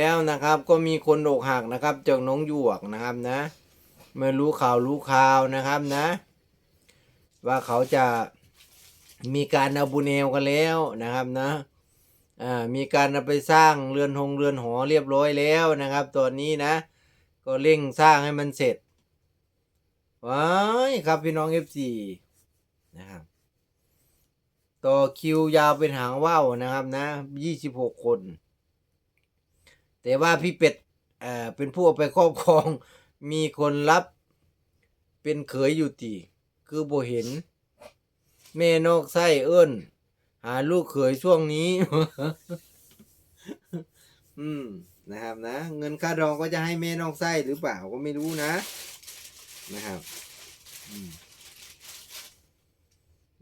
แล้วนะครับก็มีคนอกหักนะครับจากน้องหยวกนะครับนะมื่รู้ข่าวรู้ข่าวนะครับนะ ว่าเขาจะมีการเอาบุเอวกันแล้วนะครับนะอ่ามีการเอาไปสร้างเรือนหงเรือนหอเรียบร้อยแล้วนะครับ ตอนนี้นะ ก็เร่งสร้างให้มันเสร็จว้ายครับพี่น้องเอนะครับต่อคิวยาวเป็นหางว่าวนะครับนะยี่สิบหกคน แต่ว่าพี่เป็ดเอ่อเป็นผู้เอาไปครอบครอง มีคนรับเป็นเขยอยู่ตีคือโบเห็น แม่นอกไส้เอิ้น หาลูกเขยช่วงนี้ อืมนะครับนะ เงินค่าดองก็จะให้แม่นอกไส้หรือเปล่าก็ไม่รู้นะ นะครับ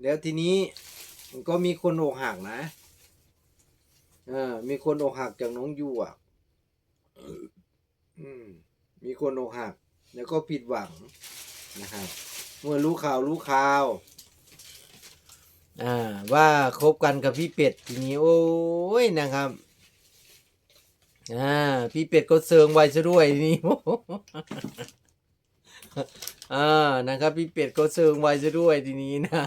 แล้วทีนี้ก็มีคนอกหักนะ เออ มีคนอกหักจากน้องยูอะ มีคนอกหัก แล้วก็ผิดหวังนะครับ เมื่อรู้ข่าวรู้ข่าวอ่าว่าคบกันกับพี่เป็ดทีนี้โอ้ยนะครับอ่าพี่เป็ดก็เซิงไว้ซะด้วยทีนี้อ่านะครับ พี่เป็ดก็เซิงไว้ซะด้วยทีนี้นะ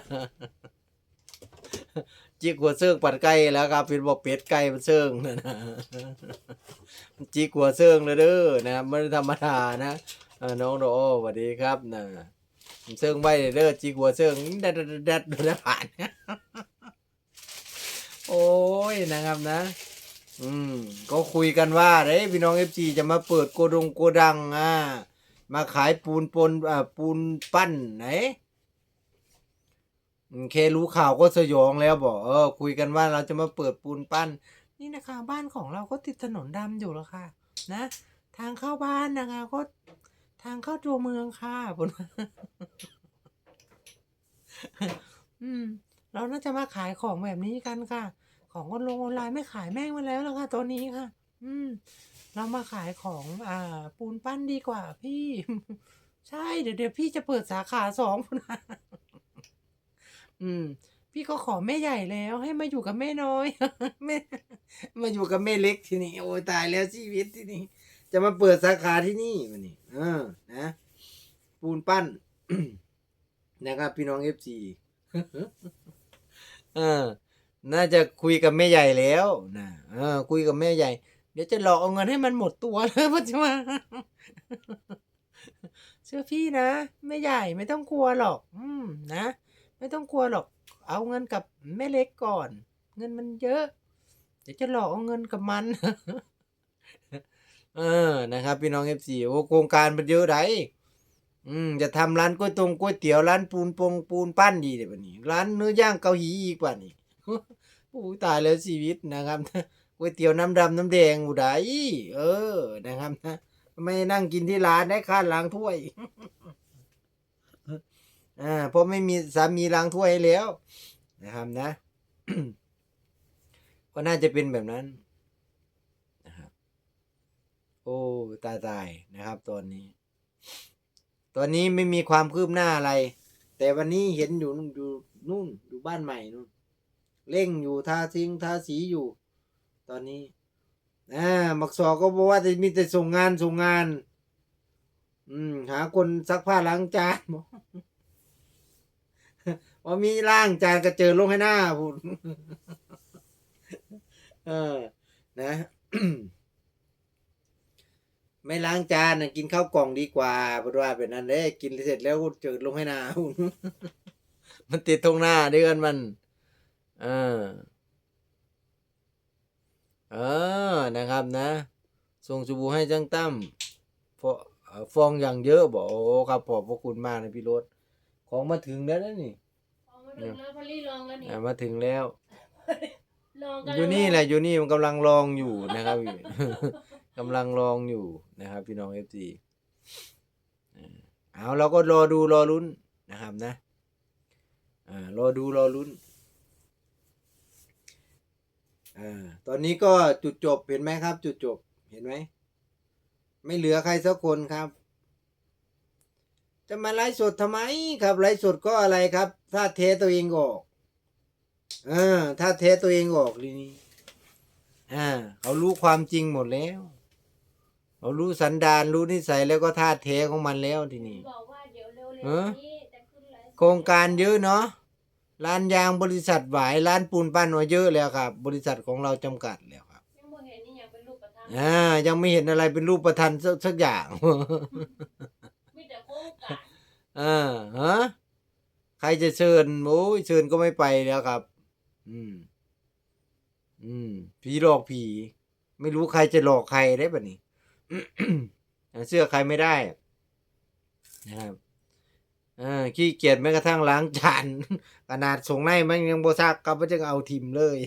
จิกหัวเซิงปัดไก่แล้วครับเป็นบอกเป็ดไก่มันเซิงนะนะจิกหัวเซิงเลยเด้อนะไม่ได้ธรรมดานะน้องโดโอสวัสดีครับนะเซิงไว้เด้อจิกหัวเซิงดัดดัดดัดดัดดูแลผ่านโอ้ยนะครับนะ อืม ก็คุยกันว่าเด้พี่น้องเอฟซีจะมาเปิดโกดงโกดังอ่ามาขายปูนปนอ่าปูนปั้นไหน เครู้ข่าวก็สยองแล้วบอกเออ คุยกันว่าเราจะมาเปิดปูนปั้น นี่นะคะ บ้านของเราก็ติดถนนดำอยู่แล้วค่ะ นะ ทางเข้าบ้านนะคะก็ทางเข้าตัวเมืองค่ะบนอืม เราน่าจะมาขายของแบบนี้กันค่ะ ของคนลงออนไลน์ไม่ขายแม่งมาแล้วแล่ะค่ะตอนนี้ค่ะ อืม เรามาขายของอ่า ปูนปั้นดีกว่าพี่ ใช่เดี๋ยวเดี๋ยวพี่จะเปิดสาขาสองนะ อืม พี่ก็ขอแม่ใหญ่แล้ว ให้มาอยู่กับแม่น้อย แม่มาอยู่กับแม่เล็กทีนี้โอ้ยตายแล้วชีวิตที่นี่จะมาเปิดสาขาที่นี่มันนี่เออ นะ ปูนปั้น นะครับ พี่น้องเอฟซีเออ น่าจะคุยกับแม่ใหญ่แล้วนะเออ คุยกับแม่ใหญ่ เดี๋ยวจะหลอกเอาเงินให้มันหมดตัวเลยพ่อจะมาเชื่อพี่นะแม่ใหญ่ไม่ต้องกลัวหรอก อืม นะ ไม่ต้องกลัวหรอก เอาเงินกับแม่เล็กก่อน เงินมันเยอะ เดี๋ยวจะหลอกเอาเงินกับมัน เออนะครับ พี่น้องเอฟซีโอ้โครงการมันเยอะไดอืมจะทำร้านก๋วยตงก๋วยเตี๋ยวร้านปูนปงปูนปั้นดีเลยป่ะนี่ร้านเนื้อย่างเกาหลีอีกป่ะนี่โอ้ตายแล้วชีวิตนะครับก๋วยเตี๋ยวน้ำดำน้ำแดงอุไดเออนะครับนะไม่นั่งกินที่ร้านได้ค่าล้างถ้วย อ่าเพราะไม่มีสามีล้างถ้วยให้แล้วนะครับนะ ก็น่าจะเป็นแบบนั้นนะครับ โอ้ตายตายนะครับตอนนี้ ตอนนี้ไม่มีความคืบหน้าอะไร แต่วันนี้เห็นอยู่นู่นอยู่นู่นอยู่บ้านใหม่นู่นเร่งอยู่ทาซิงทาสีอยู่ ตอนนี้อ่ามักสอก็บอกว่าจะมีแต่ส่งงานส่งงาน อืม หาคนซักผ้าล้างจานบอก ว่ามีล้างจานกระเจิงลงให้หน้าพูดเออ นะไม่ล้างจานกินข้าวกล่องดีกว่าเพราะว่าเป็นนั้นเด้กินเสร็จแล้วเจิดลงให้หน้ามันติดตรงหน้าเดือนมัน เออ เออนะครับนะส่งสบู่ให้จังตั้มฟอเอ่อฟองอย่างเยอะบอกโอ้ครับขอบพระคุณมากนะพี่รถของมาถึงแล้วนี่ ถึงแล้วพอลี่ลองแล้วนี่อ่ามาถึงแล้ว ลองกันอยู่นี่แหละอยู่นี่มันกำลังลองอยู่นะครับ กำลังลองอยู่นะครับ พี่น้องเอฟซีเอาเราก็รอดูรอลุ้นนะครับนะอ่ารอดูรอลุ้นอ่าตอนนี้ก็จุดจบเห็นไหมครับ จุดจบเห็นไหมไม่เหลือใครสักคนครับ จะมาไลฟ์สดทำไมครับไลฟ์สดก็อะไรครับ ถ้าเทตัวเองออกเออถ้าเทตัวเองออกทีนี้อ่าเขารู้ความจริงหมดแล้วเขารู้สันดานรู้นิสัยแล้วก็ท่าแท้ของมันแล้วทีนี้บอกว่าเดี๋ยวเร็วเออๆนี้จะขึ้นไลฟ์โครงการเยอะเนาะร้านยางบริษัทหวายร้านปูนปั้นมาเยอะแล้วครับ บริษัทของเราจำกัดแล้วครับยังบ่เห็นนี่ยังเป็นรูปประทับอ่ายังไม่เห็นอะไรเป็นรูปประทันสักสักอย่างมีแต่โครงการอ่าฮะใคร จะเชิญโอ้ยเชิญก็ไม่ไปแล้วครับ อืม อืม ผีหลอกผี ไม่รู้ใครจะหลอกใครได้ปะนี่เสื้อใครไม่ได้นะครับอ่าขี้เกียจแม้กระทั่งล้างจานขนาดส่งในมันยังบ่ซักก็บ่จะเอาทิมเลย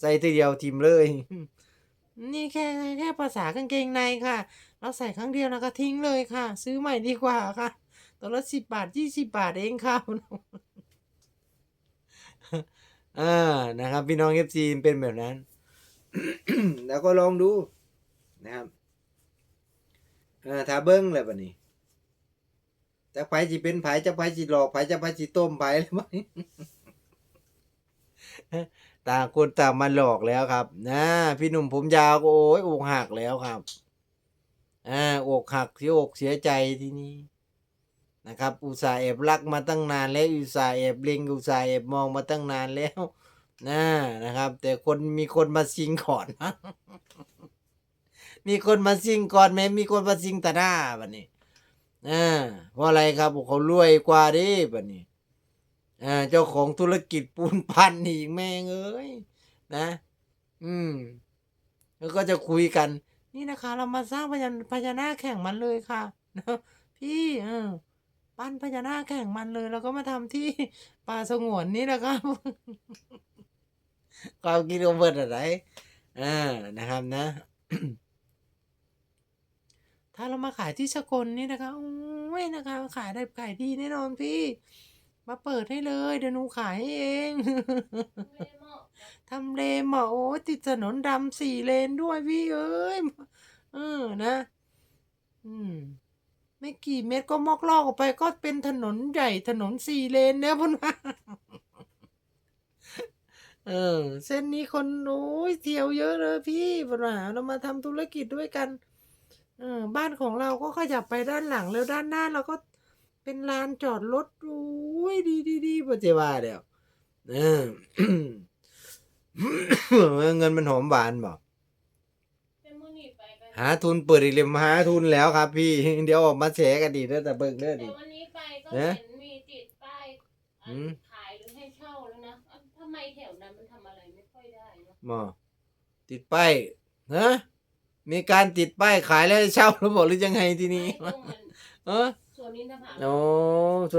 ใส่ทีเดียวทิมเลย นี่แค่แค่ภาษากางเกงในค่ะ เราใส่ครั้งเดียวแล้วก็ทิ้งเลยค่ะ ซื้อใหม่ดีกว่าค่ะ ตัวละสิบบาทยี่สิบาทเองค่ะอ่านะครับ พี่น้องเอฟซีเป็นแบบนั้น แล้วก็ลองดูนะครับเออถ้าเบิ้งเลยปะนี้จะไผจีเป็นไผ่จะไผจีหลอกไผ่จะไผจีต้มไผหรือไม่ต่างคนต่างมาหลอกแล้วครับ นะ พี่หนุ่มผมยาวก็โอ้ยอกหักแล้วครับอ่าอกหักเสียอกเสียใจทีนี้ นะครับ อุตส่าห์แอบรักมาตั้งนานแล้วอุตส่าห์แอบเล็งอุตส่าห์แอบมองมาตั้งนานแล้วนะนะครับ แต่คนมีคนมาซิงก่อนมีคนมาซิงก่อนไหมมีคนมาซิงตาหน้าแบัดนี้อ่าเพราะอะไรครับเขารวยกว่าดิแบัดนี้อ่าเจ้าของธุรกิจปูนพันอีกแม่งเอ้ยนะ อืม แล้วก็จะคุยกัน นี่นะคะ เรามาสร้างพญาพญานาคแข่งมันเลยค่ะนะพี่เออ ปั้นพญานาคแข่งมันเลย แล้วก็มาทำที่ป่าสงวนนี่นะครับความคิดของเบิร์ดอะไรอ่านะครับนะ ถ้าเรามาขายที่สกลนี่นะคะโอ้ยนะคะขายได้ขายดีแน่นอนพี่ มาเปิดให้เลยเดี๋ยวหนูขายเองทำเลเหมาะโอ้ติดถนนดำสี่เลนด้วยพี่เอ้ยเออนะ อืม ไม่กี่เมตรก็มอกลอกออกไปก็เป็นถนนใหญ่ถนนสี่เลนเนี่ยพุ่นว่าเออ เส้นนี้คนโอ้ยเที่ยวเยอะเลยพี่พุ่นว่าเรามาทำธุรกิจด้วยกัน เออ บ้านของเราก็ขยับไปด้านหลังแล้วด้านหน้าเราก็เป็นลานจอดรถโอ้ยดีดีดีปัจเจว่าเดียวเออเงินมันหอมหวานบอก เป็นมื้อนี้ไปกัน หาทุนเปิดอีกเล่มหาทุนแล้วครับ พี่ เดี๋ยวออกมาแฉกันดีเด้อแต่เบิ่งเด้อแต่ดิวันนี้ไปก็เอ๊ะเห็นมีติดป้ายอันอืม ขายหรือให้เช่าแล้วนะเอ้าทำไมแถวนั้นมันทำอะไรไม่ค่อยได้เนาะหมอติดป้ายฮะมีการติดป้ายขายแล้วให้เช่าหรือบอกหรือยังไงทีนี้ไม่ตรงมันเออ ส่วนนี้นะผาโอ้ส่วน